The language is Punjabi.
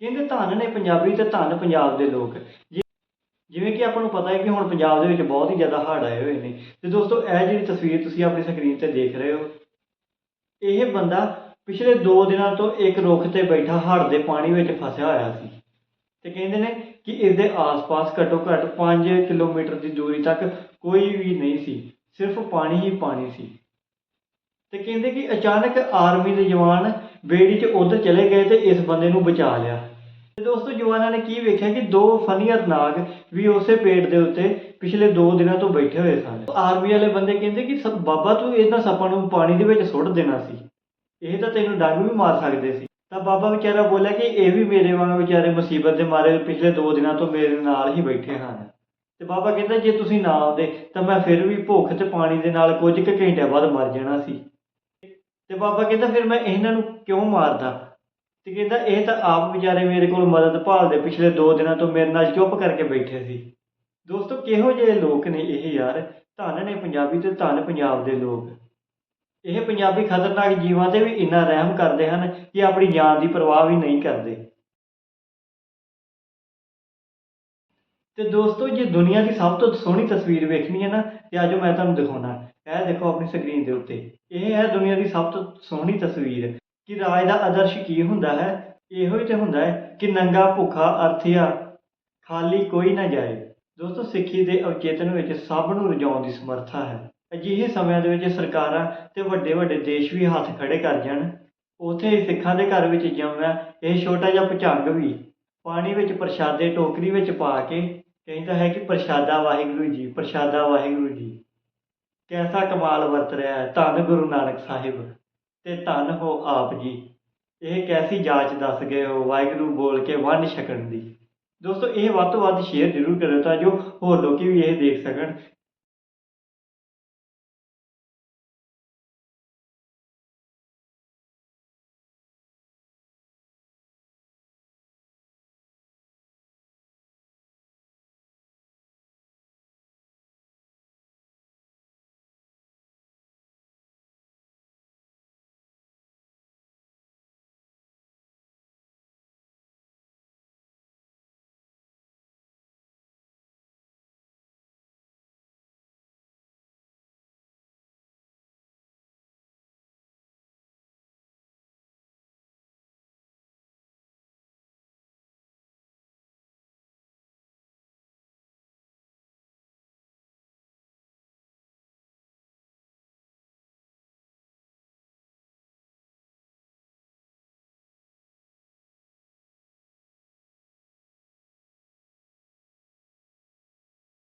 ਕਹਿੰਦੇ ਧਨ ਨੇ ਪੰਜਾਬੀ ਤੇ ਧਨ ਪੰਜਾਬ ਦੇ ਲੋਕ। ਜਿਵੇਂ ਕਿ ਆਪਾਂ ਨੂੰ ਪਤਾ ਹੈ ਕਿ ਹੁਣ ਪੰਜਾਬ ਦੇ ਵਿੱਚ ਬਹੁਤ ਹੀ ਜ਼ਿਆਦਾ ਹੜ੍ਹ ਆਏ ਹੋਏ ਨੇ। ਤੇ ਦੋਸਤੋ, ਇਹ ਜਿਹੜੀ ਤਸਵੀਰ ਤੁਸੀਂ ਆਪਣੀ ਸਕਰੀਨ ਤੇ ਦੇਖ ਰਹੇ ਹੋ, ਇਹ ਬੰਦਾ ਪਿਛਲੇ 2 ਦਿਨਾਂ ਤੋਂ ਇੱਕ ਰੁੱਖ ਤੇ ਬੈਠਾ ਹੜ੍ਹ ਦੇ ਪਾਣੀ ਵਿੱਚ ਫਸਿਆ ਹੋਇਆ ਸੀ। ਤੇ ਕਹਿੰਦੇ ਨੇ ਕਿ ਇਸ ਦੇ ਆਸ-ਪਾਸ ਘੱਟੋ ਘੱਟ 5 ਕਿਲੋਮੀਟਰ ਦੀ ਦੂਰੀ ਤੱਕ ਕੋਈ ਵੀ ਨਹੀਂ ਸੀ। ਸਿਰਫ ਪਾਣੀ ਹੀ ਪਾਣੀ ਸੀ। ਤੇ ਕਹਿੰਦੇ ਕਿ ਅਚਾਨਕ ਆਰਮੀ ਦੇ ਜਵਾਨ ਬੇੜੀ 'ਚ ਉਧਰ ਚਲੇ ਗਏ ਤੇ ਇਸ ਬੰਦੇ ਨੂੰ ਬਚਾ ਲਿਆ। ਤੇ ਦੋਸਤੋ ਜਵਾਨਾਂ ਨੇ ਕੀ ਵੇਖਿਆ ਕਿ ਦੋ ਫਨੀਅਰ ਨਾਗ ਵੀ ਉਸੇ ਪੇੜ ਦੇ ਉੱਤੇ ਪਿਛਲੇ 2 ਦਿਨਾਂ ਤੋਂ ਬੈਠੇ ਹੋਏ ਸਨ। ਆਰਮੀ ਵਾਲੇ ਬੰਦੇ ਕਹਿੰਦੇ ਕਿ ਸਭ, ਬਾਬਾ ਤੂੰ ਇਹਨਾਂ ਸੱਪਾਂ ਨੂੰ ਪਾਣੀ ਦੇ ਵਿੱਚ ਸੁੱਟ ਦੇਣਾ ਸੀ। ਇਹ ਤਾਂ ਤੈਨੂੰ ਡੰਗ ਵੀ ਮਾਰ ਸਕਦੇ ਸੀ। ਤਾਂ ਬਾਬਾ ਵਿਚਾਰਾ ਬੋਲਿਆ ਕਿ ਇਹ ਵੀ ਮੇਰੇ ਵਾਂਗ ਵਿਚਾਰੇ ਮੁਸੀਬਤ ਦੇ ਮਾਰੇ ਪਿਛਲੇ 2 ਦਿਨਾਂ ਤੋਂ ਮੇਰੇ ਨਾਲ ਹੀ ਬੈਠੇ ਹਨ। ਤੇ ਬਾਬਾ ਕਹਿੰਦਾ, ਜੇ ਤੁਸੀਂ ਨਾ ਆਉਂਦੇ ਤਾਂ ਮੈਂ ਫਿਰ ਵੀ ਭੁੱਖ ਤੇ ਪਾਣੀ ਦੇ ਨਾਲ ਕੁਝ ਕੁ ਘੰਟਿਆਂ ਬਾਅਦ ਮਰ ਜਾਣਾ ਸੀ। ਤੇ ਬਾਬਾ ਕਹਿੰਦਾ ਫਿਰ ਮੈਂ ਇਹਨਾਂ ਨੂੰ ਕਿਉਂ ਮਾਰਦਾ? ਤੇ ਕਹਿੰਦਾ ਇਹ ਤਾਂ ਆਪ ਵਿਚਾਰੇ ਮੇਰੇ ਕੋਲ ਮਦਦ ਭਾਲਦੇ ਪਿਛਲੇ 2 ਦਿਨਾਂ ਤੋਂ ਮੇਰੇ ਨਾਲ ਚੁੱਪ ਕਰਕੇ ਬੈਠੇ ਸੀ। ਦੋਸਤੋ, ਕਿਹੋ ਜਿਹੇ ਲੋਕ ਨੇ ਇਹ ਯਾਰ? ਧਨ ਨੇ ਪੰਜਾਬੀ ਤੇ ਧਨ ਪੰਜਾਬ ਦੇ ਲੋਕ। ਇਹ ਪੰਜਾਬੀ ਖਤਰਨਾਕ ਜੀਵਾਂ ਤੇ ਵੀ ਇੰਨਾ ਰਹਿਮ ਕਰਦੇ ਹਨ ਕਿ ਆਪਣੀ ਜਾਨ ਦੀ ਪਰਵਾਹ ਵੀ ਨਹੀਂ ਕਰਦੇ। ਤੇ ਦੋਸਤੋ, ਜੇ ਦੁਨੀਆ ਦੀ ਸਭ ਤੋਂ ਸੋਹਣੀ ਤਸਵੀਰ ਵੇਖਣੀ ਹੈ ਨਾ, ਤੇ ਅੱਜ ਮੈਂ ਤੁਹਾਨੂੰ ਦਿਖਾਉਣਾ। ਇਹ ਦੇਖੋ ਆਪਣੀ ਸਕਰੀਨ ਦੇ ਉੱਤੇ। ਇਹ ਹੈ ਦੁਨੀਆ ਦੀ ਸਭ ਤੋਂ ਸੋਹਣੀ ਤਸਵੀਰ। ਕਿ ਰਾਜ ਦਾ ਆਦਰਸ਼ ਕੀ ਹੁੰਦਾ ਹੈ? ਇਹੋ ਹੀ ਤੇ ਹੁੰਦਾ ਹੈ ਕਿ ਨੰਗਾ, ਭੁੱਖਾ, ਅਰਥਿਆ, ਖਾਲੀ ਕੋਈ ਨਾ ਜਾਏ। ਦੋਸਤੋ, ਸਿੱਖੀ ਦੇ ਅਵਚੇਤਨ ਵਿੱਚ ਸਭ ਨੂੰ ਰਜਾਉਣ ਦੀ ਸਮਰੱਥਾ ਹੈ। ਅਜਿਹੇ ਸਮਿਆਂ ਦੇ ਵਿੱਚ ਸਰਕਾਰਾਂ ਤੇ ਵੱਡੇ ਵੱਡੇ ਦੇਸ਼ ਵੀ ਹੱਥ ਖੜੇ ਕਰ ਜਾਣ। ਉਥੇ ਹੀ ਸਿੱਖਾਂ ਦੇ ਘਰ ਵਿੱਚ ਜੰਮਿਆ ਇਹ ਛੋਟਾ ਜਿਹਾ ਭੁਚੰਗ ਵੀ ਪਾਣੀ ਵਿੱਚ ਪ੍ਰਸ਼ਾਦੇ, ਟੋਕਰੀ ਵਿੱਚ ਪਾ ਕੇ ਕਹਿੰਦਾ ਹੈ ਕਿ ਪ੍ਰਸ਼ਾਦਾ ਵਾਹਿਗੁਰੂ ਜੀ, ਪ੍ਰਸ਼ਾਦਾ ਵਾਹਿਗੁਰੂ ਜੀ। ਕੈਸਾ ਕਮਾਲ ਵਰਤ ਰਿਹਾ ਹੈ ਧੰਨ ਗੁਰੂ ਨਾਨਕ ਸਾਹਿਬ ਤੇ ਧੰਨ ਹੋ ਆਪ ਜੀ। ਇਹ ਕੈਸੀ ਜਾਂਚ ਦੱਸ ਗਏ ਹੋ ਵਾਹਿਗੁਰੂ ਬੋਲ ਕੇ ਵੰਡ ਛਕਣ ਦੀ। ਦੋਸਤੋ, ਇਹ ਵੱਧ ਤੋਂ ਵੱਧ ਸ਼ੇਅਰ ਜ਼ਰੂਰ ਕਰਿਓ ਤਾਂ ਜੋ ਹੋਰ ਲੋਕੀ ਵੀ ਇਹ ਦੇਖ ਸਕਣ